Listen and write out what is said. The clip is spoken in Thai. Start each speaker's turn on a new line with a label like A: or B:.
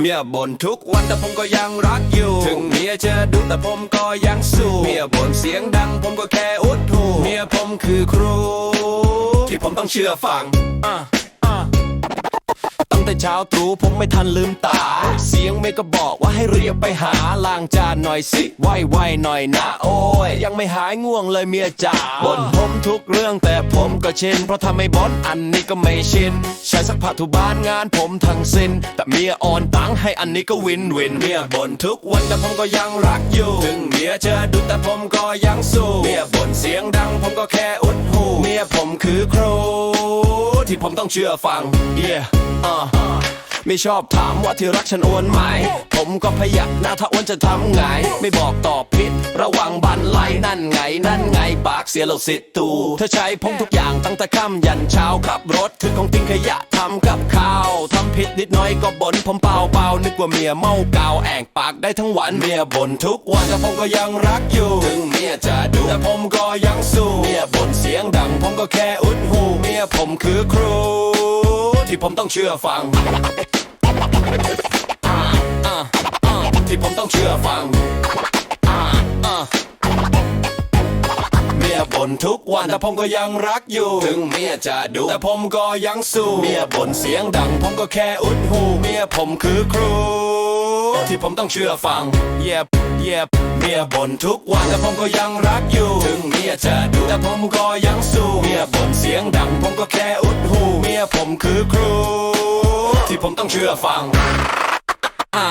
A: เมียบ่นทุกวันแต่ผมก็ยังรักอยู่ ถึงเมียจะดุแต่ผมก็ยังสู้ เมียบ่นเสียงดังผมก็แค่อุดหูเมียผมคือครู ที่ผมต้องเชื่อฟังอะอะตั้ง แต่เช้าตรู่ผมไม่ทันลืมตา เสียงเมก็บอกว่าให้เรียบไปหาล้างจานหน่อยสิไวไวๆหน่อยนะโอ้ย ยังไม่หายง่วงเลยเมียจ๋าบ่นผมทุกเรื่องแต่ผมก็ชินเพราะทำไม่บ่นอันนี้ก็ไม่ชินใช้สักผ้าถูบ้านงานผมทั้งสิ้น แต่เมียอ่อนตังให้อันนี้ก็วินวินเมียบ่นทุกวันแต่ผมก็ยังรักอยู่ถึงเมียจะดุแต่ผมก็ยังสู้เมียบ่นเสียงดังผมก็แค่อุดหูเมียผมคือครูที่ผมต้องเชื่อฟัง yeah ไม่ชอบถามว่าที่รักฉันอ้วนไหม ผมก็พยักหน้าถ้าอ้วนจะทำไง ไม่บอกตอบผิด ระวังบันไลนั่นไง นั่นไง ปากเสียเราสิตูเธอใช้ผมทุกอย่างตั้งแต่ค่ำยันเช้าขับรถคือของทิ้งขยะทำกับข้าวทำผิดนิดน้อยก็บ่นผมเปล่าเปล่านึกว่าเมียเมากาวแองปากได้ทั้งวันเมียบ่นทุกวันแต่ผมก็ยังรักอยู่ ถึงเมียจะดุแต่ผมก็ยังสู้เมียบ่นเสียงดัง ผมก็แค่อุดหูเมียผมคือครู ที่ผมต้องเชื่อฟังที่ผมต้องเชื่อฟังเมียบ่นทุกวันแต่ผมก็ยังรักอยู่ ถึงเมียจะดุแต่ผมก็ยังสู้เมียบ่นเสียงดัง ผมก็แค่อุดหูเมียผมคือครู ที่ผมต้องเชื่อฟังเย็บเย็บเมียบ่นทุกวันแต่ผมก็ยังรักอยู่ ถึงเมียจะดุแต่ผมก็ยังสู้เมียบ่นเสียงดัง ผมก็แค่อุด ผมคือครู ที่ผมต้องเชื่อฟังอ่า